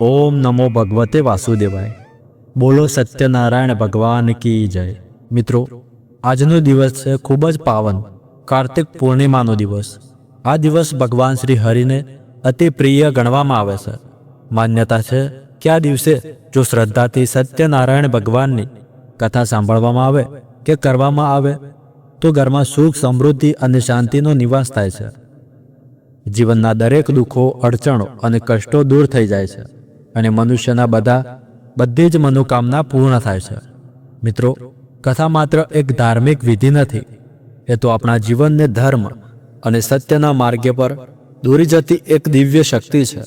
ઓમ નમો ભગવતે વાસુદેવાય. બોલો સત્યનારાયણ ભગવાન કી જય. મિત્રો, આજનો દિવસ છે ખૂબ જ પાવન, કાર્તિક પૂર્ણિમાનો દિવસ. આ દિવસ ભગવાન શ્રી હરિને અતિ પ્રિય ગણવામાં આવે છે. માન્યતા છે કે આ દિવસે જો શ્રદ્ધાથી સત્યનારાયણ ભગવાનની કથા સાંભળવામાં આવે કે કરવામાં આવે તો ઘરમાં સુખ, સમૃદ્ધિ અને શાંતિનો નિવાસ થાય છે. જીવનના દરેક દુઃખો, અડચણો અને કષ્ટો દૂર થઈ જાય છે અને મનુષ્યના બધા, બધી જ મનોકામના પૂર્ણ થાય છે. મિત્રો, કથા માત્ર એક ધાર્મિક વિધિ નથી, એ તો આપણા જીવનને ધર્મ અને સત્યના માર્ગે પર દોરી જતી એક દિવ્ય શક્તિ છે.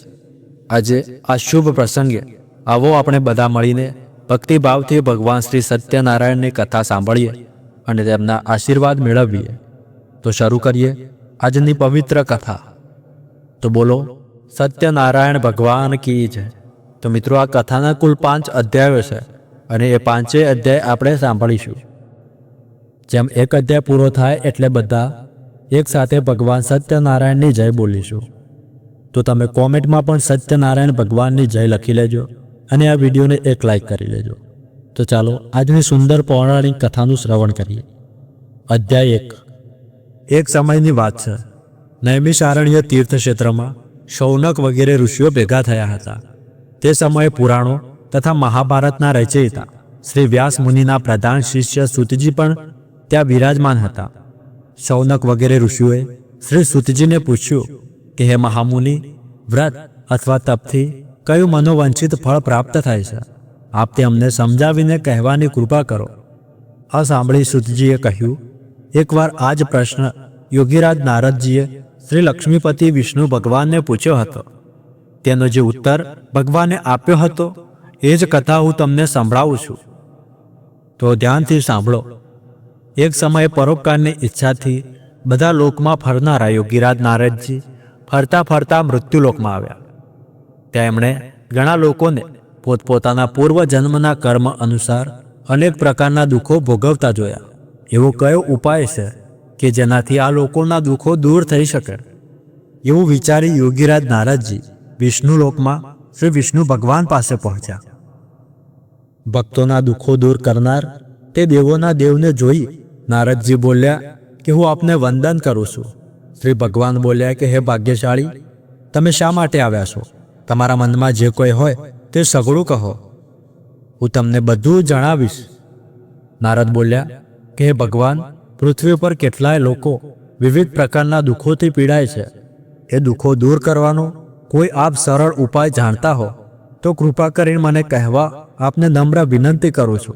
આજે આ શુભ પ્રસંગે આવો આપણે બધા મળીને ભક્તિભાવથી ભગવાન શ્રી સત્યનારાયણની કથા સાંભળીએ. અને તેમના આશીર્વાદ મેળવીએ. તો શરૂ કરીએ આજની પવિત્ર કથા. તો બોલો, સત્યનારાયણ ભગવાન કી છે તો મિત્રો, આ કથાના કુલ પાંચ અધ્યાયો છે અને એ પાંચેય અધ્યાય આપણે સાંભળીશું. જેમ એક અધ્યાય પૂરો થાય એટલે બધા એક સાથે ભગવાન સત્યનારાયણની જય બોલીશું. તો તમે કોમેન્ટમાં પણ સત્યનારાયણ ભગવાનની જય લખી લેજો અને આ વિડીયોને એક લાઈક કરી લેજો. તો ચાલો આજની સુંદર પૌરાણિક કથાનું શ્રવણ કરીએ. અધ્યાય એક. એક સમયની વાત છે. નૈમિષારણ્ય તીર્થક્ષેત્રમાં શૌનક વગેરે ઋષિઓ ભેગા થયા હતા. તે સમયે પુરાણો તથા મહાભારતના રચયિતા શ્રી વ્યાસ મુનિના પ્રધાન શિષ્ય સુતજી પણ ત્યાં બિરાજમાન હતા. શૌનક વગેરે ઋષિઓએ શ્રી સુતજીને પૂછ્યું કે, હે મહામુનિ, વ્રત અથવા તપથી કયું મનોવંચિત ફળ પ્રાપ્ત થાય છે? આપ તે અમને સમજાવીને કહેવાની કૃપા કરો. આ સાંભળી સુતજીએ કહ્યું, એકવાર આ જ પ્રશ્ન યોગીરાજ નારદજીએ શ્રી લક્ષ્મીપતિ વિષ્ણુ ભગવાનને પૂછ્યો હતો. તેનો જે ઉત્તર ભગવાને આપ્યો હતો, એ જ કથા હું તમને સંભળાવું છું. તો ધ્યાનથી સાંભળો. એક સમયે પરોપકારની ઈચ્છાથી બધા લોકમાં ફરનારા યોગીરાજ નારદજી ફરતા ફરતા મૃત્યુલોકમાં આવ્યા. ત્યાં એમણે ઘણા લોકોને પોતપોતાના પૂર્વ જન્મના કર્મ અનુસાર અનેક પ્રકારના દુઃખો ભોગવતા જોયા. એવો કયો ઉપાય છે કે જેનાથી આ લોકોના દુઃખો દૂર થઈ શકે? એવું વિચારી યોગીરાજ નારદજી વિષ્ણુ લોકમાં શ્રી વિષ્ણુ ભગવાન પાસે પહોંચ્યા. ભક્તોના દુઃખો દૂર કરનાર તે દેવોના દેવને જોઈ નારદજી બોલ્યા કે હું આપને વંદન કરું છું. શ્રી ભગવાન બોલ્યા કે, હે ભાગ્યશાળી, તમે શા માટે આવ્યા છો? તમારા મનમાં જે કોઈ હોય તે સઘળું કહો. હું તમને બધું જણાવીશ. નારદ બોલ્યા, કે હે ભગવાન, પૃથ્વી પર કેટલાય લોકો વિવિધ પ્રકારના દુઃખોથી પીડાય છે. એ દુઃખો દૂર કરવાનો કોઈ આપ સરળ ઉપાય જાણતા હો, તો કૃપા કરીને મને કહેવા આપને નમ્ર વિનંતી કરું છું.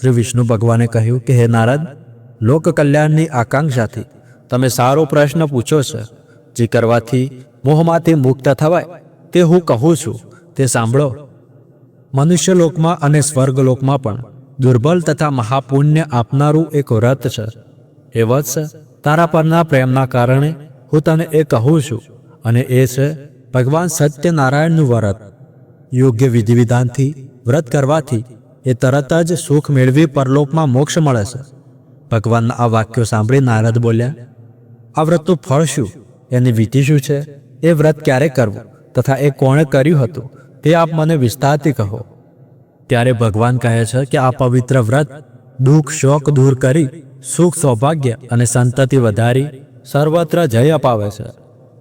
શ્રી વિષ્ણુ ભગવાને કહ્યું કે, હે નારદ, લોક કલ્યાણની આકાંક્ષાથી તમે સારો પ્રશ્ન પૂછો છે. જે કરવાથી મોહમાંથી મુક્ત થવાય તે હું કહું છું. તે સાંભળો. મનુષ્ય લોકમાં અને સ્વર્ગલોકમાં પણ દુર્બલ તથા મહાપુણ્ય આપનારું એક વ્રત છે. એ વત્સ તારા પરના પ્રેમના કારણે હું તને એ કહું છું અને એ છે ભગવાન સત્યનારાયણનું વ્રત. યોગ્ય વિધિ વિધાનથી વ્રત કરવાથી એ તરત જ સુખ મેળવી પરલોકમાં મોક્ષ મળે છે. ભગવાનના આ વાક્યો સાંભળી નારદ બોલ્યા, આ વ્રતનું ફળ શું? એની વિધિ શું છે? એ વ્રત ક્યારે કરવું? તથા એ કોણે કર્યું હતું? તે આપ મને વિસ્તારથી કહો. ત્યારે ભગવાન કહે છે કે આ પવિત્ર વ્રત દુઃખ, શોક દૂર કરી, સુખ, સૌભાગ્ય અને સંતતિ વધારી સર્વત્ર જય અપાવે છે.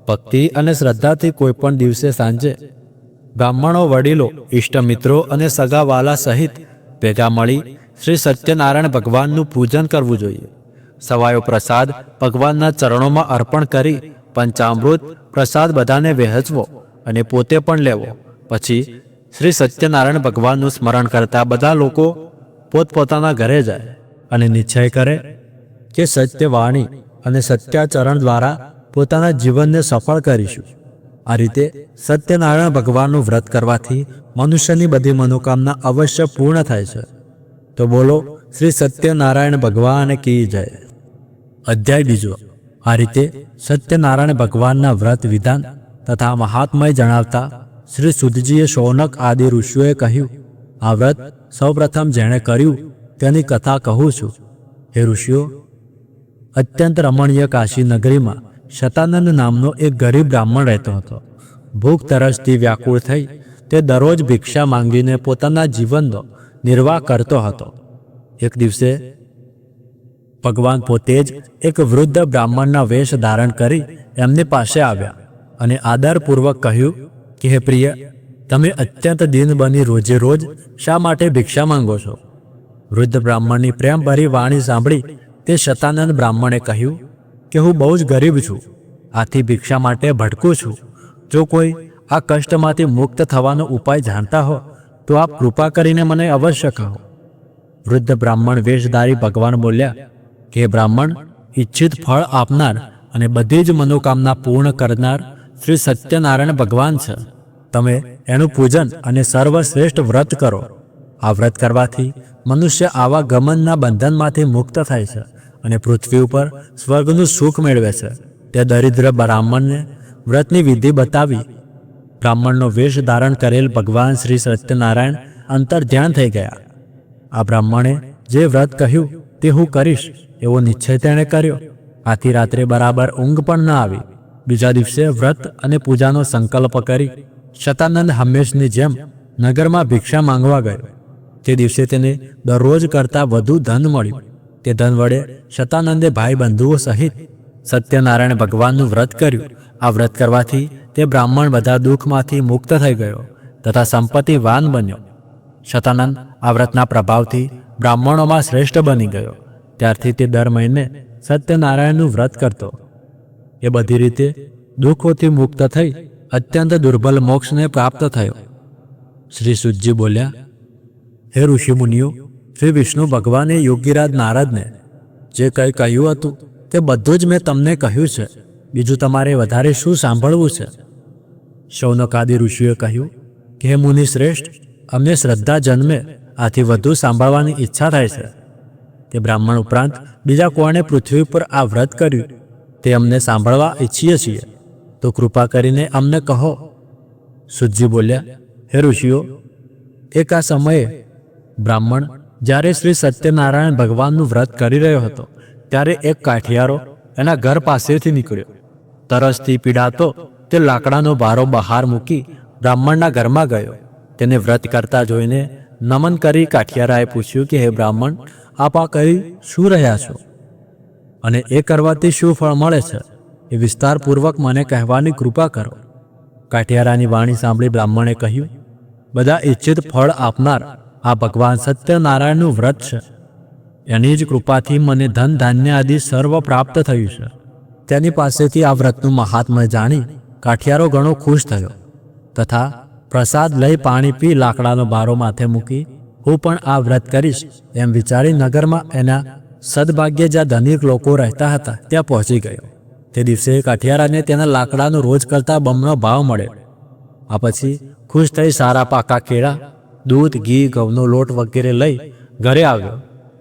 ભક્તિ અને શ્રદ્ધાથી કોઈ પણ દિવસે સાંજે બ્રાહ્મણો, વડીલો ઇષ્ટમિત્રો અને સગાવાલા સહિત ભેગા મળી શ્રી સત્યનારાયણ ભગવાનનું પૂજન કરવું જોઈએ. સવાયો પ્રસાદ ભગવાનના ચરણોમાં અર્પણ કરી પંચામૃત પ્રસાદ બધાને વહેંચવો અને પોતે પણ લેવો. પછી શ્રી સત્યનારાયણ ભગવાનનું સ્મરણ કરતા બધા લોકો પોતપોતાના ઘરે જાય અને નિશ્ચય કરે કે સત્યવાણી અને સત્યાચરણ દ્વારા પોતાના જીવનને સફળ કરીશું. આ રીતે સત્યનારાયણ ભગવાનનું વ્રત કરવાથી મનુષ્યની બધી મનોકામના અવશ્ય પૂર્ણ થાય છે. તો બોલો, શ્રી સત્યનારાયણ ભગવાન કી જય? અધ્યાય બીજો. આ રીતે સત્યનારાયણ ભગવાનના વ્રત વિધાન તથા મહાત્મય જણાવતા શ્રી સુધજીએ શૌનક આદિ ઋષિઓએ કહ્યું, આ વ્રત સૌપ્રથમ જેણે કર્યું, તેની કથા કહું છું. હે ઋષિઓ, અત્યંત રમણીય કાશી નગરીમાં શતાનંદ નામનો એક ગરીબ બ્રાહ્મણ રહેતો હતો. ભૂખ તરસથી વ્યાકુળ થઈ, તે દરરોજ ભિક્ષા માંગીને પોતાના જીવનનો નિર્વાહ કરતો હતો. એક દિવસે ભગવાન પોતે જ એક વૃદ્ધ બ્રાહ્મણના વેશ ધારણ કરી એમની પાસે આવ્યા અને આદરપૂર્વક કહ્યું કે હે પ્રિય, તમે અત્યંત દિન બની રોજે રોજ શા માટે ભિક્ષા માંગો છો? વૃદ્ધ બ્રાહ્મણની પ્રેમભરી વાણી સાંભળી તે શતાનંદ બ્રાહ્મણે કહ્યું કે હું બહુ જ ગરીબ છું, આથી ભિક્ષા માટે ભટકું છું. જો કોઈ આ કષ્ટમાંથી મુક્ત થવાનો ઉપાય જાણતા હો, તો આપ કૃપા કરીને મને અવશ્ય કહો. વૃદ્ધ બ્રાહ્મણ વેશધારી ભગવાન બોલ્યા, કે બ્રાહ્મણ, ઈચ્છિત ફળ આપનાર અને બધી જ મનોકામના પૂર્ણ કરનાર શ્રી સત્યનારાયણ ભગવાન છે. તમે એનું પૂજન અને સર્વશ્રેષ્ઠ વ્રત કરો. આ વ્રત કરવાથી મનુષ્ય આવા ગમનના બંધનમાંથી મુક્ત થાય છે અને પૃથ્વી ઉપર સ્વર્ગનું સુખ મેળવે છે. તે દરિદ્ર બ્રાહ્મણને વ્રતની વિધિ બતાવી બ્રાહ્મણનો વેશ ધારણ કરેલ ભગવાન શ્રી સત્યનારાયણ અંતર ધ્યાન થઈ ગયા. આ બ્રાહ્મણે જે વ્રત કહ્યું તે હું કરીશ એવો નિશ્ચય તેણે કર્યો. આથી રાત્રે બરાબર ઊંઘ પણ ન આવી. બીજા દિવસે વ્રત અને પૂજાનો સંકલ્પ કરી શતાનંદ હંમેશની જેમ નગરમાં ભિક્ષા માંગવા ગયો. તે દિવસે તેને દરરોજ કરતાં વધુ ધન મળ્યું. તે ધન વડે શતાનંદે ભાઈ બંધુઓ સહિત સત્યનારાયણ ભગવાનનું વ્રત કર્યું. આ વ્રત કરવાથી તે બ્રાહ્મણ બધા દુઃખમાંથી મુક્ત થઈ ગયો તથા સંપત્તિવાન બન્યો. શતાનંદ આ વ્રતના પ્રભાવથી બ્રાહ્મણોમાં શ્રેષ્ઠ બની ગયો. ત્યારથી તે દર મહિને સત્યનારાયણનું વ્રત કરતો. એ બધી રીતે દુઃખોથી મુક્ત થઈ અત્યંત દુર્બલ મોક્ષને પ્રાપ્ત થયો. શ્રી સુજી બોલ્યા, હે ઋષિમુનિઓ, શ્રી વિષ્ણુ ભગવાને યોગીરાજ નારદને જે કંઈ કહ્યું હતું તે બધું જ મેં તમને કહ્યું છે. બીજું તમારે વધારે શું સાંભળવું છે? શૌનકાદી ઋષિએ કહ્યું, કે હે મુનિ શ્રેષ્ઠ, અમને શ્રદ્ધા જન્મે આથી વધુ સાંભળવાની ઈચ્છા થાય છે. તે બ્રાહ્મણ ઉપરાંત બીજા કોણે પૃથ્વી પર આ વ્રત કર્યું. તે અમને સાંભળવા ઈચ્છીએ છીએ. તો કૃપા કરીને અમને કહો. સુજી બોલ્યા, હે ઋષિઓ, એક આ સમયે બ્રાહ્મણ જ્યારે શ્રી સત્યનારાયણ ભગવાનનું વ્રત કરી રહ્યો હતો, ત્યારે એક કાઠિયારો એના ઘર પાસેથી નીકળ્યો. તરસથી પીડાતો તે લાકડાનો ભારો બહાર મૂકી બ્રાહ્મણના ઘરમાં ગયો. તેને વ્રત કરતા જોઈને નમન કરી કાઠિયારાએ પૂછ્યું કે, હે બ્રાહ્મણ, આપ આ કરી શું રહ્યા છો? અને એ કરવાથી શું ફળ મળે છે એ વિસ્તારપૂર્વક મને કહેવાની કૃપા કરો. કાઠિયારાની વાણી સાંભળી બ્રાહ્મણે કહ્યું, બધા ઈચ્છિત ફળ આપનાર આ ભગવાન સત્યનારાયણનું વ્રત છે. એની જ કૃપાથી મને ધન ધાન્ય આદિ સર્વ પ્રાપ્ત થયું છે. તેની પાસેથી આ વ્રતનું મહાત્મ્ય જાણી કાઠિયારો ઘણો ખુશ થયો તથા પ્રસાદ લઈ પાણી પી લાકડાનો બારો માથે મૂકી, હું પણ આ વ્રત કરીશ એમ વિચારી નગરમાં એના સદભાગ્ય જ્યાં ધનિક લોકો રહેતા હતા, ત્યાં પહોંચી ગયો. તે દિવસે કઠિયારાને તેના લાકડાનો રોજ કરતાં બમણો ભાવ મળ્યો. આ પછી ખુશ થઈ સારા પાકા કેળા, દૂધ, ઘી, ઘઉંનો લોટ વગેરે લઈ ઘરે આવ્યો.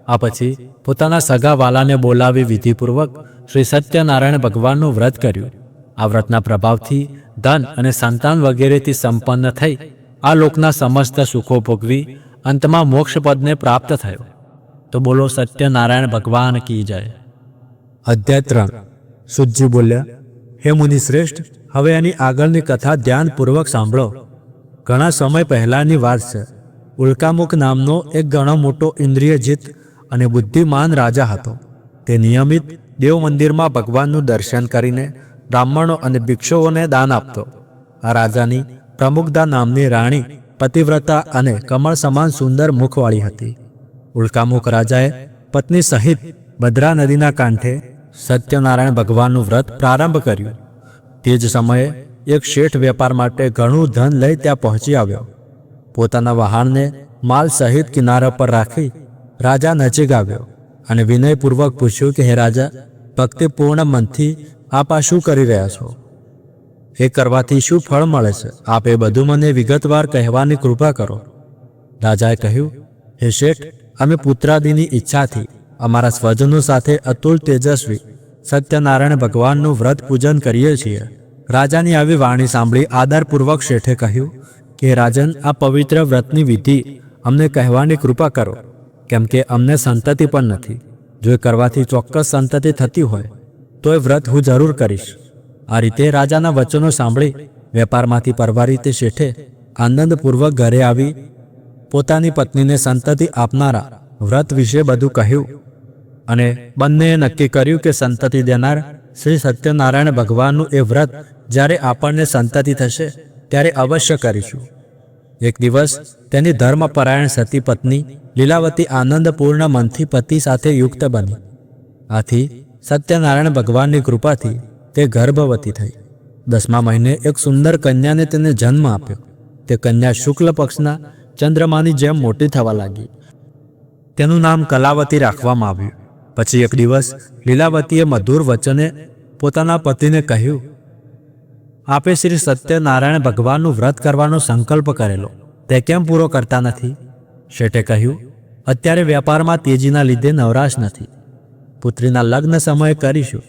આ પછી પોતાના સગા વાલાને બોલાવી વિધિપૂર્વક શ્રી સત્યનારાયણ ભગવાનનું વ્રત કર્યું. આ વ્રતના પ્રભાવથી ધન અને સંતાન વગેરેથી સંપન્ન થઈ આ લોકના સમસ્ત સુખો ભોગવી અંતમાં મોક્ષપદને પ્રાપ્ત થયો. તો બોલો સત્યનારાયણ ભગવાન કી જય? અધ્યાય ત્રણ સુજી બોલ્યા, હે મુનિ શ્રેષ્ઠ હવે એની આગળની કથા ધ્યાનપૂર્વક સાંભળો. ઘણા સમય પહેલાંની વાત છે. ઉલ્કામુખ નામનો એક ઘણો મોટો ઇન્દ્રિયજીત અને બુદ્ધિમાન રાજા હતો. તે નિયમિત દેવ મંદિરમાં ભગવાનનું દર્શન કરીને બ્રાહ્મણો અને ભિક્ષુઓને દાન આપતો. આ રાજાની પ્રમુખદા નામની રાણી પતિવ્રતા અને કમળ સમાન સુંદર મુખવાળી હતી. ઉલ્કામુખ રાજાએ પત્ની સહિત ભદ્રા નદીના કાંઠે સત્યનારાયણ ભગવાનનું વ્રત પ્રારંભ કર્યું. તે જ સમયે એક શેઠ વેપાર માટે ઘણું ધન લઈ ત્યાં પહોંચી આવ્યો. પોતાના વહાણને માલ સહિત કિનારા પર રાખી રાજા નજીક આવ્યો અને વિનયપૂર્વક પૂછ્યું કે, હે રાજા ભક્તિપૂર્ણ મનથી આપ આ શું કરી રહ્યા છો? એ કરવાથી શું ફળ મળે છે? આપ એ બધું મને વિગતવાર કહેવાની કૃપા કરો. રાજાએ કહ્યું, હે શેઠ અમે પુત્રાદિની ઈચ્છાથી, અમારા સ્વજનો સાથે અતુલ તેજસ્વી, સત્યનારાયણ ભગવાનનું વ્રત પૂજન કરીએ છીએ. રાજાની આવી વાણી સાંભળી આદરપૂર્વક શેઠે કહ્યું, કે રાજન, આ પવિત્ર વ્રતની વિધિ અમને કહેવાની કૃપા કરો, કેમ કે અમને સંતતિ પણ નથી. જો એ કરવાથી ચોક્કસ સંતતિ થતી હોય, તો એ વ્રત હું જરૂર કરીશ. આ રીતે રાજાના વચનો સાંભળી, વેપારમાંથી પરવારી તે શેઠે આનંદપૂર્વક ઘરે આવી પોતાની પત્નીને સંતતિ આપનારા વ્રત વિશે બધું કહ્યું અને બંનેએ નક્કી કર્યું કે સંતતિ દેનાર શ્રી સત્યનારાયણ ભગવાનનું એ વ્રત જ્યારે આપણને સંતતિ થશે ત્યારે અવશ્ય કરીશું. એક દિવસ તેની ધર્મપરાયણ સતી પત્ની લીલાવતી આનંદપૂર્ણ મનથી પતિ સાથે યુક્ત બની. આથી સત્યનારાયણ ભગવાનની કૃપાથી તે ગર્ભવતી થઈ. દસમા મહિને એક સુંદર કન્યાને તેને જન્મ આપ્યો. તે કન્યા શુક્લ પક્ષના ચંદ્રમાની જેમ મોટી થવા લાગી. તેનું નામ કલાવતી રાખવામાં આવ્યું. પછી એક દિવસ લીલાવતીએ મધુર વચને પોતાના પતિને કહ્યું, આપે શ્રી સત્યનારાયણ ભગવાનનું વ્રત કરવાનો સંકલ્પ કરેલો. તે કેમ પૂરો કરતા નથી? શેઠે કહ્યું, અત્યારે વેપારમાં તેજીના લીધે નવરાશ નથી. પુત્રીના લગ્ન સમયે કરીશું.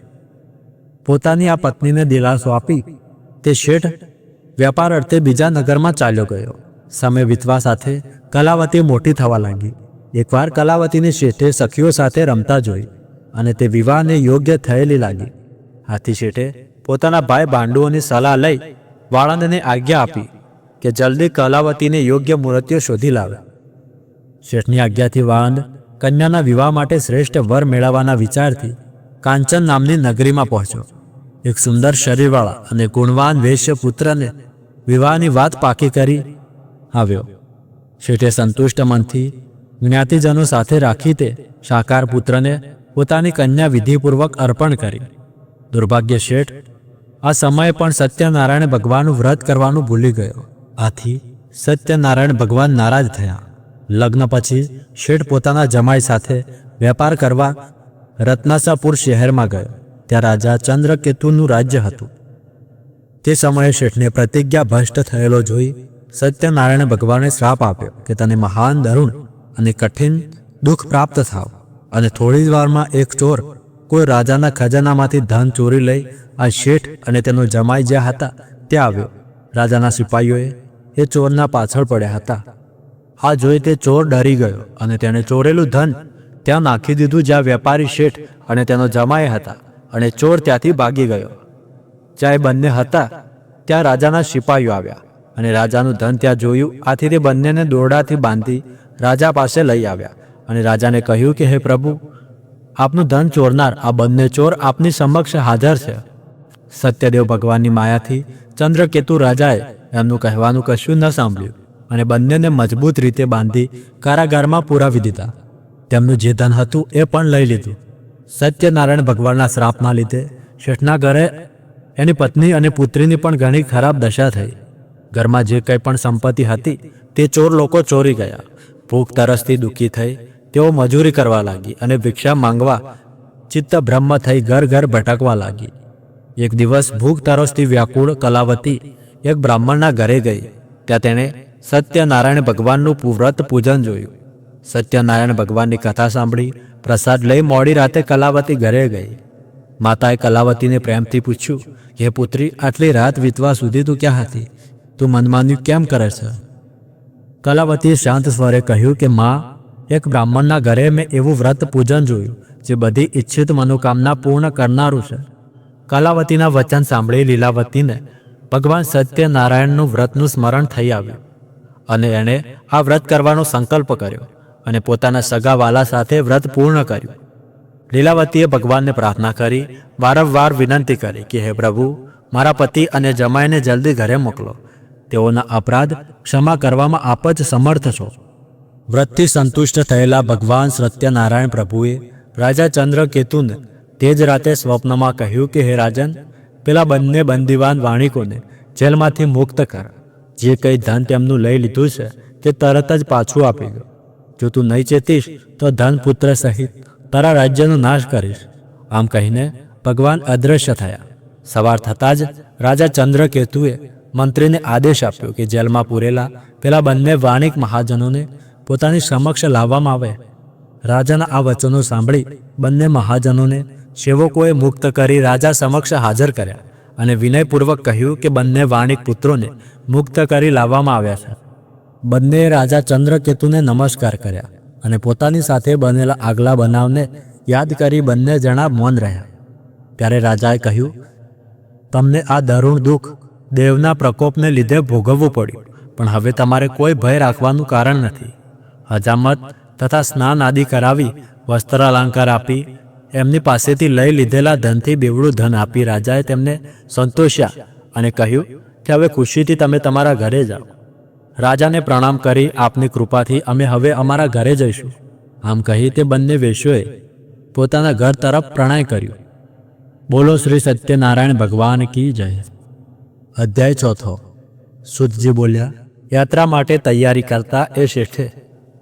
પોતાની આ પત્નીને દિલાસો આપી તે શેઠ વેપાર અર્થે બીજા નગરમાં ચાલ્યો ગયો. સમય વીતવા સાથે કલાવતી મોટી થવા લાગી. એકવાર કલાવતીને શેઠે સખીઓ સાથે રમતા જોઈ અને તે વિવાહને યોગ્ય થયેલી લાગી. હાથી શેઠે પોતાના ભાઈ ભાંડુઓની સલાહ લઈ વાળંદને આજ્ઞા આપી કે જલ્દી કલાવતીને યોગ્ય મૂર્તિઓ શોધી લાવે. શેઠની આજ્ઞાથી વાળંદ કન્યાના વિવાહ માટે શ્રેષ્ઠ વર મેળવવાના વિચારથી કાંચન નામની નગરીમાં પહોંચ્યો. એક સુંદર શરીરવાળા અને ગુણવાન વેશ્ય પુત્રને વિવાહની વાત પાકી કરી આવ્યો. શેઠે સંતુષ્ટ મનથી જ્ઞાતિજનો સાથે રાખી તે સાકાર પુત્રને પોતાની કન્યા વિધિપૂર્વક અર્પણ કરી. દુર્ભાગ્ય શેઠ, આ સમયે પણ સત્યનારાયણ ભગવાનનું વ્રત કરવાનું ભૂલી ગયો. આથી સત્યનારાયણ ભગવાન નારાજ થયા. લગ્ન પછી શેઠ પોતાના જમાઈ સાથે વેપાર કરવા રત્નાસાપુર શહેરમાં ગયો, ત્યાં રાજા ચંદ્રકેતુનું રાજ્ય હતું. તે સમયે શેઠને પ્રતિજ્ઞા ભ્રષ્ટ થયેલો જોઈ સત્યનારાયણ ભગવાને શ્રાપ આપ્યો કે તને મહાન દરુણ અને કઠિન દુઃખ પ્રાપ્ત થાવ અને થોડી જ વારમાં એક ચોર કોઈ રાજાના ખજાનામાંથી ધન ચોરી લઈ આ શેઠ અને તેનો જમાઈ જ્યાં હતા ત્યાં આવ્યો. રાજાના સિપાહીઓએ એ ચોરના પાછળ પડ્યા હતા. આ જોઈ તે ચોર ડરી ગયો અને તેણે ચોરેલું ધન ત્યાં નાખી દીધું જ્યાં વેપારી શેઠ અને તેનો જમાઈ હતા અને ચોર ત્યાંથી ભાગી ગયો. જ્યાં એ બંને હતા, ત્યાં રાજાના સિપાહીઓ આવ્યા. અને રાજાનું ધન ત્યાં જોયું. આથી તે બંનેને દોરડાથી બાંધી રાજા પાસે લઈ આવ્યા અને રાજાને કહ્યું કે, હે પ્રભુ, આપનું ધન ચોરનાર, આ બંને ચોર આપની સમક્ષ હાજર છે. સત્યદેવ ભગવાનની માયાથી ચંદ્રકેતુ રાજાએ એમનું કહેવાનું કશું ન સાંભળ્યું અને બંનેને મજબૂત રીતે બાંધી કારાગારમાં પુરાવી દીધા. તેમનું જે ધન હતું એ પણ લઈ લીધું. સત્યનારાયણ ભગવાનના શ્રાપના લીધે શેઠના ઘરે એની પત્ની અને પુત્રીની પણ ઘણી ખરાબ દશા થઈ. ઘરમાં જે કંઈ પણ સંપત્તિ હતી, તે ચોર લોકો ચોરી ગયા. ભૂખ, તરસથી દુઃખી થઈ, તેઓ મજૂરી કરવા લાગી અને ભિક્ષા માંગવા, ચિત્ત બ્રહ્મ થઈ ઘર ઘર ભટકવા લાગી. એક દિવસ ભૂખ, તરસથી વ્યાકુળ કલાવતી એક બ્રાહ્મણના ઘરે ગઈ. ત્યાં તેણે સત્યનારાયણ ભગવાનનું વ્રત પૂજન જોયું. સત્યનારાયણ ભગવાનની કથા સાંભળી, પ્રસાદ લઈ મોડી રાતે કલાવતી ઘરે ગઈ. માતાએ કલાવતીને પ્રેમથી પૂછ્યું, હે પુત્રી, આટલી રાત વીતવા સુધી તું ક્યાં હતી? તું મનમાન્યું કેમ કરે છે? કલાવતીએ શાંત સ્વરે કહ્યું કે, માં, એક બ્રાહ્મણના ઘરે મેં એવું વ્રત પૂજન જોયું, જે બધી ઈચ્છિત મનોકામના પૂર્ણ કરનારું છે. કલાવતીના વચન સાંભળી લીલાવતીને ભગવાન સત્યનારાયણનું વ્રતનું સ્મરણ થઈ આવ્યું અને એણે આ વ્રત કરવાનો સંકલ્પ કર્યો અને પોતાના સગાવાલા સાથે વ્રત પૂર્ણ કર્યું. લીલાવતીએ ભગવાનને પ્રાર્થના કરી, વારંવાર વિનંતી કરી કે, હે પ્રભુ, મારા પતિ અને જમાઈને જલ્દી ઘરે મોકલો. તેઓના અપરાધ ક્ષમા કરવામાં આપ જ સમર્થ છો. વ્રતથી સંતુષ્ટ થયેલા ભગવાન સત્યનારાયણ પ્રભુએ રાજા ચંદ્રકેતુને તે જ રાતે સ્વપ્નમાં કહ્યું કે, હે રાજન, પેલા બંને બંદીવાન વાણિકોને જેલમાંથી મુક્ત કર. જે કંઈ ધન તેમનું લઈ લીધું છે, તે તરત જ પાછું આપી દો. જો તું નહીં ચેતીશ, તો ધન પુત્ર સહિત તારા રાજ્યનો નાશ કરીશ. આમ કહીને ભગવાન અદૃશ્ય થયા. સવાર થતાં જ રાજા ચંદ્રકેતુએ મંત્રીને આદેશ આપ્યો કે જેલમાં પૂરેલા પેલા બંને વાણિક મહાજનોને પોતાની સમક્ષ લાવવામાં આવે. રાજાના આ વચનો સાંભળી બંને મહાજનોને સેવકોએ મુક્ત કરી રાજા સમક્ષ હાજર કર્યા અને વિનયપૂર્વક કહ્યું કે બંને વાણિક પુત્રોને મુક્ત કરી લાવવામાં આવ્યા છે. બંને રાજા ચંદ્રકેતુને નમસ્કાર કર્યા અને પોતાની સાથે બનેલા આગલા બનાવને યાદ કરી બંને જણા મૌન રહ્યા. ત્યારે રાજાએ કહ્યું, તમને આ દરુણ દુઃખ દેવના પ્રકોપને લીધે ભોગવવું પડ્યું, પણ હવે તમારે કોઈ ભય રાખવાનું કારણ નથી. હજામત તથા સ્નાન આદિ કરાવી વસ્ત્ર અલંકાર આપી, એમની પાસેથી લઈ લીધેલા ધનથી બેવડું ધન આપી રાજાએ તેમને સંતોષ્યા અને કહ્યું કે હવે ખુશીથી તમે તમારા ઘરે જાઓ. રાજાને પ્રણામ કરી આપની કૃપાથી અમે હવે અમારા ઘરે જઈશું. આમ કહી તે બંને વેશ્યોએ પોતાના ઘર તરફ પ્રણય કર્યું. બોલો શ્રી સત્યનારાયણ ભગવાન કી જય. અધ્યાય ચોથો. સુતજી બોલ્યા, યાત્રા માટે તૈયારી કરતા એ શેઠે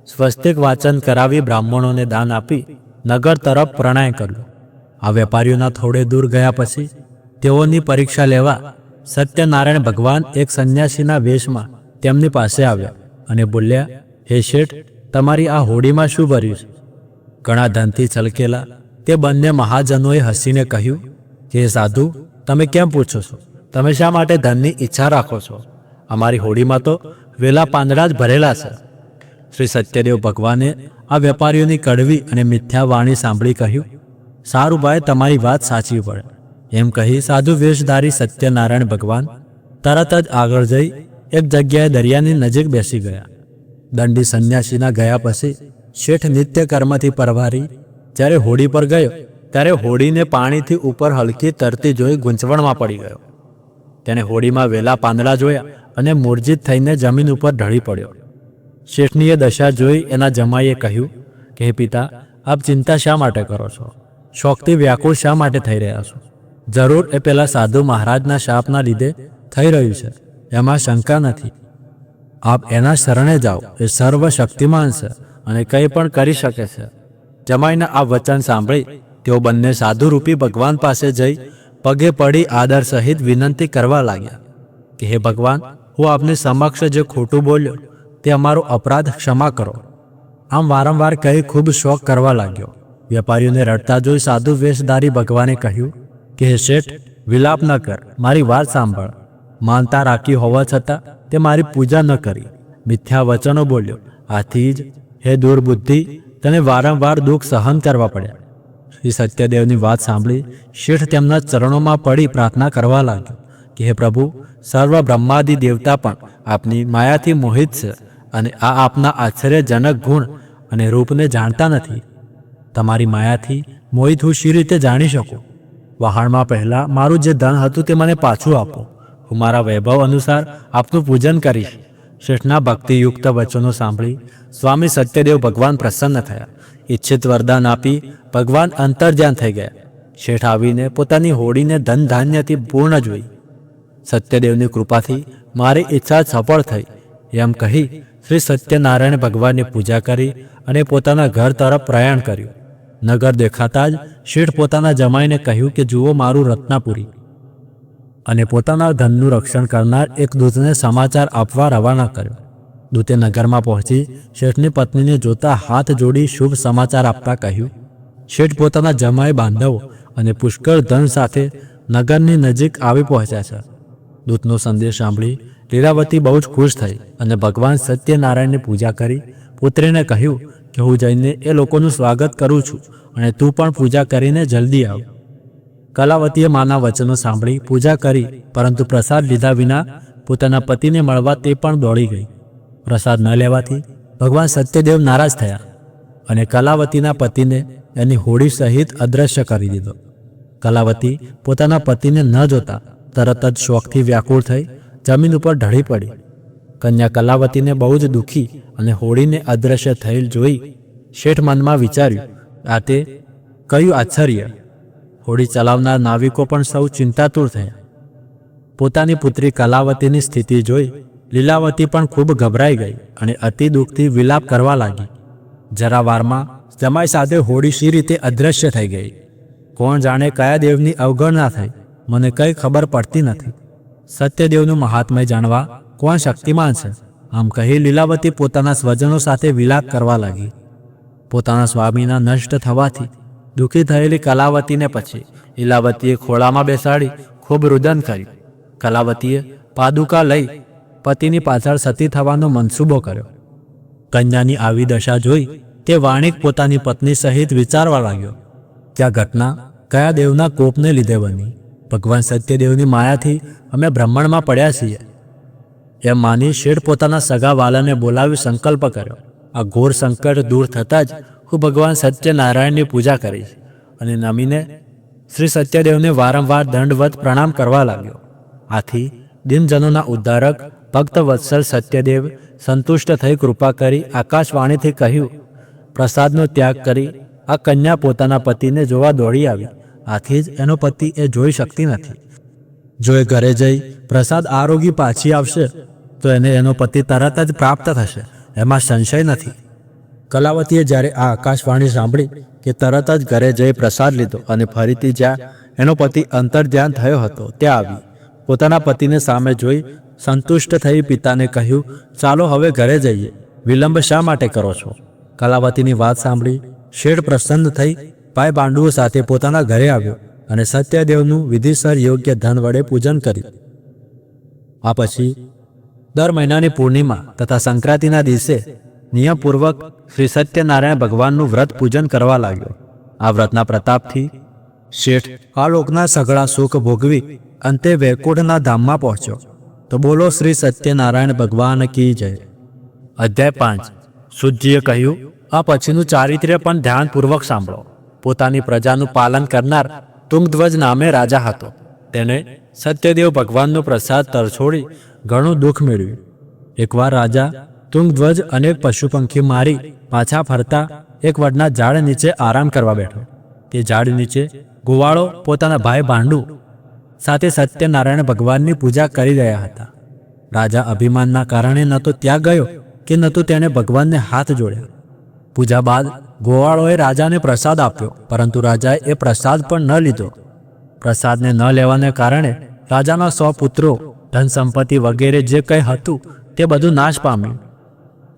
સ્વસ્તિક વાચન કરાવી બ્રાહ્મણોને દાન આપી નગર તરફ પ્રણય કર્યો. આ વેપારીઓના થોડે દૂર ગયા પછી તેઓની પરીક્ષા લેવા સત્યનારાયણ ભગવાન એક સંન્યાસીના વેશમાં તેમની પાસે આવ્યા અને બોલ્યા, હે શેઠ, તમારી આ હોડીમાં શું ભર્યું છે? ઘણા ધનથી છલકેલા તે બંને મહાજનોએ હસીને કહ્યું કે સાધુ, તમે કેમ પૂછો છો? તમે શા માટે ધનની ઈચ્છા રાખો છો? અમારી હોડીમાં તો વેલા પાંદડા જ ભરેલા છે. શ્રી સત્યદેવ ભગવાને આ વેપારીઓની કડવી અને મિથ્યા વાણી સાંભળી કહ્યું, સારું ભાઈ, તમારી વાત સાચી પડે એમ કહી સાધુ વેશધારી સત્યનારાયણ ભગવાન તરત જ આગળ જઈ એક જગ્યાએ દરિયાની નજીક બેસી ગયા. દંડી સંન્યાસીના ગયા પછી શેઠ નિત્ય કર્મથી પરવારી જ્યારે હોડી પર ગયો, ત્યારે હોડીને પાણીથી ઉપર હલકી તરતી જોઈ ગૂંચવણમાં પડી ગયો. તેને હોડીમાં વેલા પાંદડા જોયા અને મૂર્જિત થઈને જમીન ઉપર ઢળી પડ્યો. શેઠનીએ દશા જોઈ એના જમાઈએ કહ્યું કે, હે પિતા, આપ ચિંતા શા માટે કરો છો? શોખથી વ્યાકુળ શા માટે થઈ રહ્યા છો? જરૂર એ પેલા સાધુ મહારાજના શાપના લીધે થઈ રહ્યું છે, એમાં શંકા નથી. આપ એના શરણે જાઓ, એ સર્વ શક્તિમાન છે અને કંઈ પણ કરી શકે છે. જમાઈના આ વચન સાંભળી તેઓ બંને સાધુરૂપી ભગવાન પાસે જઈ પગે પડી આદર સહિત વિનંતી કરવા લાગ્યા કે, હે ભગવાન, હું આપની સમક્ષ જે ખોટું બોલ્યો તે અમારો અપરાધ ક્ષમા કરો. આમ વારંવાર કહી ખૂબ શોક કરવા લાગ્યો. વેપારીઓને રડતા જોઈ સાધુ વેશધારી ભગવાને કહ્યું કે, હે શેઠ, વિલાપ ન કર, મારી વાત સાંભળ. માનતા રાખી હોવા છતાં તે મારી પૂજા ન કરી. મિથ્યા વચનો બોલ્યો, આથી જ, હે દુર્બુદ્ધિ, તને વારંવાર દુઃખ સહન કરવા પડ્યા. શ્રી સત્યદેવની વાત સાંભળી શેઠ તેમના ચરણોમાં પડી પ્રાર્થના કરવા લાગ્યો. કે હે પ્રભુ સર્વ બ્રહ્માદિ દેવતા પણ આપની માયાથી મોહિત છે અને આ આપના આશ્ચર્યજનક ગુણ અને રૂપને જાણતા નથી. તમારી માયાથી મોહિત હું શી રીતે જાણી શકું? વહાણમાં પહેલાં મારું જે ધન હતું તે મને પાછું આપો. હું મારા વૈભવ અનુસાર આપનું પૂજન કરીશ. શેઠના ભક્તિયુક્ત વચનો સાંભળી સ્વામી સત્યદેવ ભગવાન પ્રસન્ન થયા. ઈચ્છિત વરદાન આપી ભગવાન અંતર્ધ્યાન થઈ ગયા. શેઠ આવીને પોતાની હોડીને ધન ધાન્યથી પૂર્ણ જોઈ. સત્યદેવની કૃપાથી મારી ઈચ્છા સફળ થઈ. એમ કહી શ્રી સત્યનારાયણ ભગવાનની પૂજા કરી અને પોતાના ઘર તરફ પ્રયાણ કર્યું. નગર દેખાતા જ શેઠ પોતાના જમાઈને કહ્યું કે, જુઓ મારું રત્નાપુરી. અને પોતાના ધનનું રક્ષણ કરનાર એક દૂતને સમાચાર આપવા રવાના કર્યો. દૂતે નગરમાં પહોંચી શેઠની પત્નીને જોતા હાથ જોડી શુભ સમાચાર આપતા કહ્યું, શેઠ પોતાના જમાઈ બાંધવો અને પુષ્કળ ધન સાથે નગરની નજીક આવી પહોંચ્યા છે. દૂતનો સંદેશ સાંભળી લીલાવતી બહુ જ ખુશ થઈ અને ભગવાન સત્યનારાયણની પૂજા કરી પુત્રીને કહ્યું કે, હું જઈને એ લોકોનું સ્વાગત કરું છું અને તું પણ પૂજા કરીને જલ્દી આવ. કલાવતીએ માના વચનો સાંભળી પૂજા કરી, પરંતુ પ્રસાદ લીધા વિના પોતાના પતિને મળવા તે પણ દોડી ગઈ. પ્રસાદ ન લેવાથી ભગવાન સત્યદેવ નારાજ થયા અને કલાવતીના પતિને એની હોડી સહિત અદ્રશ્ય કરી દીધો. કલાવતી પોતાના પતિને ન જોતા તરત જ શોખથી વ્યાકુળ થઈ જમીન ઉપર ઢળી પડી. કન્યા કલાવતીને બહુ જ દુઃખી અને હોડીને અદ્રશ્ય થયેલ જોઈ શેઠ મનમાં વિચાર્યું, આ તે કયું આશ્ચર્ય! હોડી ચલાવનાર નાવિકો પણ સૌ ચિંતાતુર થયા. પોતાની પુત્રી કલાવતીની સ્થિતિ જોઈ લીલાવતી પણ ખૂબ ગભરાઈ ગઈ અને અતિ દુઃખથી વિલાપ કરવા લાગી. જરા વારમાં જમાઈ સાથે હોડી શી રીતે અદ્રશ્ય થઈ ગઈ? કોણ જાણે કયા દેવની અવગણના થઈ? મને કંઈ ખબર પડતી નથી. સત્યદેવનું મહાત્મય જાણવા કોણ શક્તિમાન છે? આમ કહી લીલાવતી પોતાના સ્વજનો સાથે વિલાપ કરવા લાગી. પોતાના સ્વામીના નષ્ટ થવાથી દુઃખી થયેલી કલાવતીને પછી લીલાવતીએ ખોળામાં બેસાડી ખૂબ રુદન કર્યું. કલાવતીએ પાદુકા લઈ પતિની પાછળ સતી થવાનો મનસૂબો કર્યો. કન્યાની આવી દશા જોઈ તે વાણિક પોતાની પત્ની સહિત વિચારવા લાગ્યો, ત્યાં ઘટના કયા દેવના કોપને લીધે બની? ભગવાન સત્યદેવની માયાથી અમે બ્રહ્માંડમાં પડ્યા છીએ. એમ માની શેઠ પોતાના સગા વાલાને બોલાવી સંકલ્પ કર્યો. આ ઘોર સંકટ દૂર થતાં જ હું ભગવાન સત્યનારાયણની પૂજા કરીશ અને નમીને શ્રી સત્યદેવને વારંવાર દંડવત પ્રણામ કરવા લાગ્યો. આથી દિનજનોના ઉદ્ધારક ભક્ત વત્સલ સત્યદેવ સંતુષ્ટ થઈ કૃપા કરી આકાશવાણીથી કહ્યું, પ્રસાદનો ત્યાગ કરી આ કન્યા પોતાના પતિને જોવા દોડી આવી. આથી જ એનો પતિ એ જોઈ શકતી નથી. જો એ ઘરે જઈ પ્રસાદ આરોગી પાછી આવશે, તો એને એનો પતિ તરત જ પ્રાપ્ત થશે. એમાં સંશય નથી. કલાવતીએ જ્યારે આ આકાશવાણી સાંભળી કે તરત જ ઘરે જઈ પ્રસાદ લીધો અને ફરીથી જ્યાં એનો પતિ અંતર ધ્યાન થયો હતો, ત્યાં આવી. પોતાના પતિને સામે જોઈ સંતુષ્ટ થઈ પિતાને કહ્યું, ચાલો હવે ઘરે જઈએ. વિલંબ શા માટે કરો છો? કલાવતીની વાત સાંભળી શેઠ પ્રસન્ન થઈ ભાઈ પાંડુઓ સાથે પોતાના ઘરે આવ્યો અને સત્યદેવનું વિધિસર યોગ્ય ધન વડે પૂજન કર્યું. આ પછી દર મહિનાની પૂર્ણિમા તથા સંક્રાંતિના દિવસે નિયમપૂર્વક શ્રી સત્યનારાયણ ભગવાનનું વ્રત પૂજન કરવા લાગ્યો. આ વ્રતના પ્રતાપથી શેઠ આ લોકના સઘળા સુખ ભોગવી અંતે વૈકુંઠના ધામમાં પહોંચ્યો. તો બોલો શ્રી સત્યનારાયણ ભગવાન કી જય. અધ્યાય પાંચ. શુદ્ધિએ કહ્યું, આ પછીનું ચારિત્ર્ય પણ ધ્યાનપૂર્વક સાંભળો. પોતાની પ્રજાનું પાલન કરનાર તુંગધ્વજ નામે રાજા હતો. તેને સત્યદેવ ભગવાનનો પ્રસાદ તરછોડી ઘણું દુઃખ મેળવ્યું. એકવાર રાજા તુંગધ્વજ અનેક પશુ પંખી મારી પાછા ફરતા એક વડના ઝાડ નીચે આરામ કરવા બેઠો. તે ઝાડ નીચે ગોવાળો પોતાના ભાઈ ભાંડુ સાથે સત્યનારાયણ ભગવાનની પૂજા કરી રહ્યા હતા. રાજા અભિમાનના કારણે ન તો ત્યાં ગયો કે ન તો તેણે ભગવાનને હાથ જોડ્યા. પૂજા બાદ ગોવાળોએ રાજાને પ્રસાદ આપ્યો, પરંતુ રાજાએ એ પ્રસાદ પણ ન લીધો. પ્રસાદને ન લેવાને કારણે રાજાના સો પુત્રો, ધન સંપત્તિ વગેરે જે કંઈ હતું તે બધું નાશ પામ્યું.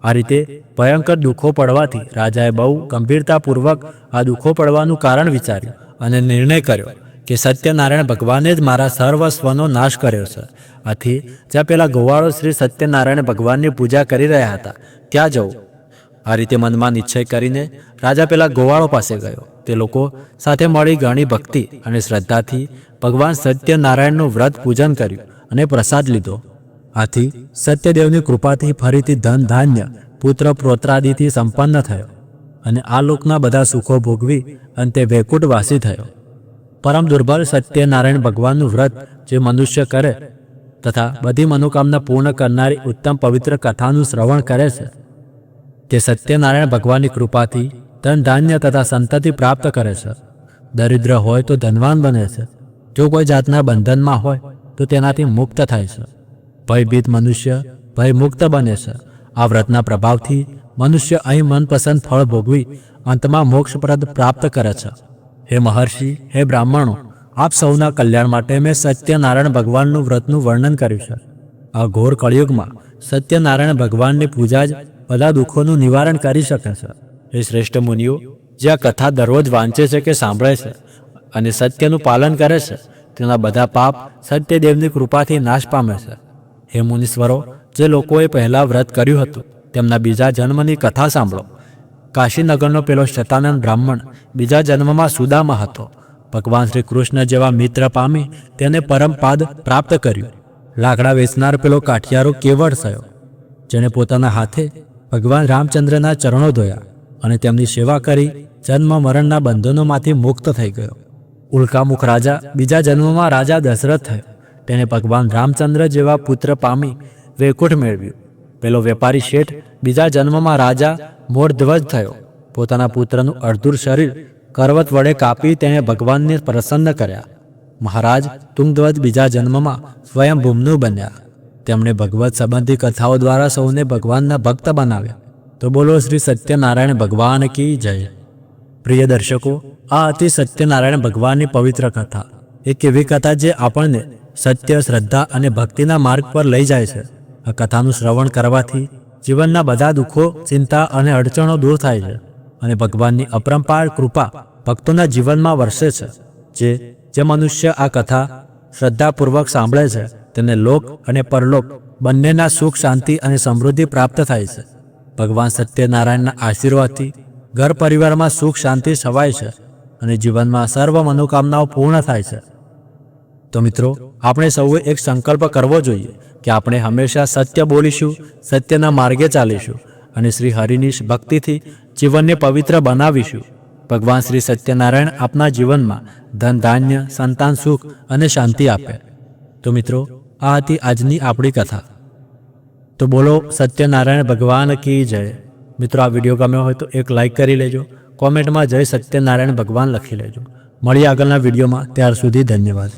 આ રીતે ભયંકર દુઃખો પડવાથી રાજાએ બહુ ગંભીરતાપૂર્વક આ દુઃખો પડવાનું કારણ વિચાર્યું અને નિર્ણય કર્યો. કે સત્યનારાયણ ભગવાને જ મારા સર્વસ્વનો નાશ કર્યો છે. આથી, જ્યાં પેલા ગોવાળો શ્રી સત્યનારાયણ ભગવાનની પૂજા કરી રહ્યા હતા, ત્યાં જવું. આ રીતે મનમાં નિશ્ચય કરીને રાજા પેલા ગોવાળો પાસે ગયો. તે લોકો સાથે મળી ઘણી ભક્તિ અને શ્રદ્ધાથી ભગવાન સત્યનારાયણનું વ્રત પૂજન કર્યું અને પ્રસાદ લીધો. આથી, સત્યદેવની કૃપાથી ફરીથી ધન ધાન્ય પુત્ર પ્રોત્રાદિથી સંપન્ન થયો અને આ લોકના બધા સુખો ભોગવી અંતે વૈકુંઠવાસી થયો. પરમ દુર્બલ સત્યનારાયણ ભગવાનનું વ્રત જે મનુષ્ય કરે તથા બધી મનોકામના પૂર્ણ કરનારી ઉત્તમ પવિત્ર કથાનું શ્રવણ કરે છે, તે સત્યનારાયણ ભગવાનની કૃપાથી ધન ધાન્ય તથા સંતતિ પ્રાપ્ત કરે છે. દરિદ્ર હોય તો ધનવાન બને છે. જો કોઈ જાતના બંધનમાં હોય તો તેનાથી મુક્ત થાય છે. ભયભીત મનુષ્ય ભયમુક્ત બને છે. આ વ્રતના પ્રભાવથી મનુષ્ય અહીં મનપસંદ ફળ ભોગવી અંતમાં મોક્ષપ્રદ પ્રાપ્ત કરે છે. હે મહર્ષિ, હે બ્રાહ્મણો, આપ સૌના કલ્યાણ માટે મેં સત્યનારાયણ ભગવાનનું વ્રતનું વર્ણન કર્યું છે. આ ઘોર કળિયુગમાં સત્યનારાયણ ભગવાનની પૂજા જ બધા દુઃખોનું નિવારણ કરી શકે છે. એ શ્રેષ્ઠ મુનિઓ, જે આ કથા દરરોજ વાંચે છે કે સાંભળે છે અને સત્યનું પાલન કરે છે, તેના બધા પાપ સત્યદેવની કૃપાથી નાશ પામે છે. હે મુનીશ્વરો જે લોકોએ પહેલાં વ્રત કર્યું હતું, તેમના બીજા જન્મની કથા સાંભળો. કાશીનગરનો પેલો શતાનંદ બ્રાહ્મણ બીજા જન્મમાં સુદામા હતો. ભગવાન શ્રી કૃષ્ણ જેવા મિત્ર પામી તેને પરમપાદ પ્રાપ્ત કર્યું. લાકડા વેચનાર પેલો કાઠિયારો કેવળ થયો. જેણે પોતાના હાથે ભગવાન રામચંદ્રના ચરણો ધોયા અને તેમની સેવા કરી જન્મ મરણના બંધનોમાંથી મુક્ત થઈ ગયો. ઉલ્કામુખ રાજા બીજા જન્મમાં રાજા દશરથ થયો. તેને ભગવાન રામચંદ્ર જેવા પુત્ર પામી વૈકુંઠ મેળવ્યું. પેલો વેપારી શેઠ બીજા જન્મમાં રાજા મોરધ્વજ થયો. પોતાના પુત્રનું અડધુર શરીર કરવત વડે કાપી તેણે ભગવાનને પ્રસન્ન કર્યા. મહારાજ તુંગધ્વજ બીજા જન્મમાં સ્વયંભૂમનું બન્યા. તેમણે ભગવત સંબંધી કથાઓ દ્વારા સૌને ભગવાનના ભક્ત બનાવ્યા. તો બોલો શ્રી સત્યનારાયણ ભગવાન કી જય. પ્રિય દર્શકો, આ હતી સત્યનારાયણ ભગવાનની પવિત્ર કથા. એક એવી કથા જે આપણને સત્ય, શ્રદ્ધા અને ભક્તિના માર્ગ પર લઈ જાય છે. આ કથાનું શ્રવણ કરવાથી જીવનના બધા દુઃખો, ચિંતા અને અડચણો દૂર થાય છે અને ભગવાનની અપરંપાર કૃપા ભક્તોના જીવનમાં વરસે છે. જે જે મનુષ્ય આ કથા શ્રદ્ધાપૂર્વક સાંભળે છે, તેને લોક અને પરલોક બંનેના સુખ, શાંતિ અને સમૃદ્ધિ પ્રાપ્ત થાય છે. ભગવાન સત્યનારાયણના આશીર્વાદથી ઘર પરિવારમાં સુખ, શાંતિ છવાય છે અને જીવનમાં સર્વ મનોકામનાઓ પૂર્ણ થાય છે. તો મિત્રો આપણે સૌએ એક સંકલ્પ કરવો જોઈએ કે આપણે હંમેશા સત્ય બોલીશું, સત્યના માર્ગે ચાલીશું અને શ્રી હરિની ભક્તિથી જીવનને પવિત્ર બનાવીશું. ભગવાન શ્રી સત્યનારાયણ આપના જીવનમાં ધન ધાન્ય, સંતાન સુખ અને શાંતિ આપે. તો મિત્રો, આ હતી આજની આપણી કથા. તો બોલો, સત્યનારાયણ ભગવાન કી જય? મિત્રો, આ વીડિયો ગમ્યો હોય તો એક લાઈક કરી લેજો. કોમેન્ટમાં જય સત્યનારાયણ ભગવાન લખી લેજો. મળીએ આગળના વિડીયોમાં. ત્યાર સુધી ધન્યવાદ.